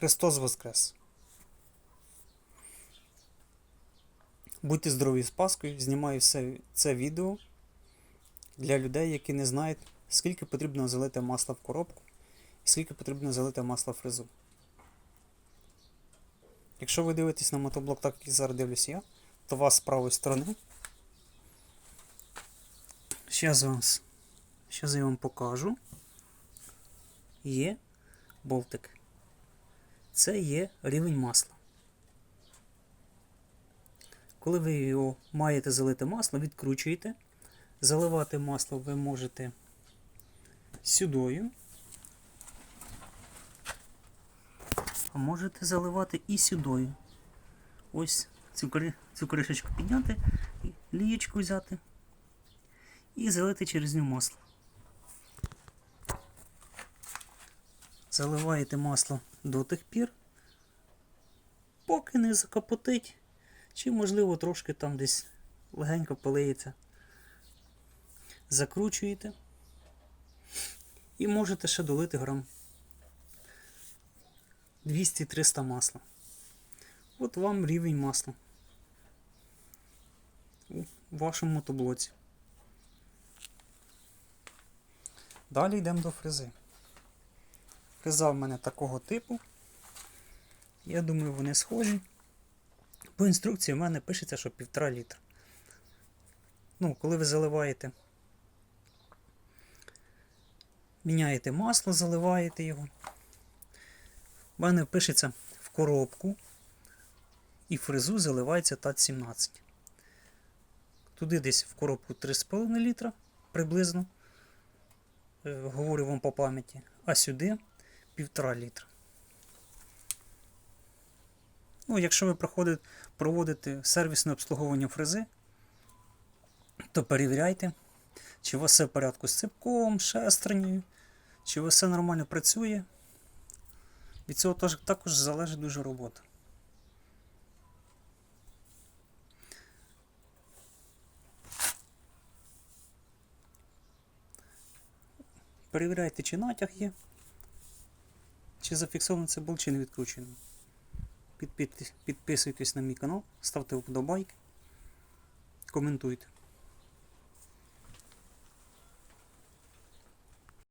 Христос Воскрес! Будьте здорові з Паскою. Знімаю все це відео для людей, які не знають, скільки потрібно залити масла в коробку і скільки потрібно залити масла в фрезу. Якщо ви дивитесь на мотоблок, так як зараз дивлюсь я, то вас з правої сторони. Зараз зараз я вам покажу. Є болтик. Це є рівень масла. Коли ви його маєте залити масло, відкручуєте. Заливати масло ви можете сюдою. А можете заливати і сюдою. Ось цю, кри- цю кришечку підняти, лієчку взяти і залити через нього масло. Заливаєте масло до тих пір, поки не закапотить, чи, можливо, трошки там десь легенько полиється. Закручуєте і можете ще долити грам 200-300 масла. От вам рівень масла у вашому мотоблоці. Далі йдемо до фрези. Фреза в мене такого типу. Я думаю, вони схожі. По інструкції в мене пишеться, що 1,5 літра. Ну, коли ви заливаєте, міняєте масло, заливаєте його. В мене пишеться в коробку і фрезу заливається ТАТ-17. Туди десь в коробку 3,5 літра приблизно. Е, Говорю вам по пам'яті, а сюди 1,5 літра. Ну, якщо ви проводите сервісне обслуговування фрези, то перевіряйте, чи у вас все в порядку з ципком, шестернею, чи у вас все нормально працює. Від цього також залежить дуже робота. Перевіряйте, чи натяг є, чи зафіксований це був, чи не відкручений. Підпи- Підписуйтесь на мій канал, ставте вподобайки, коментуйте.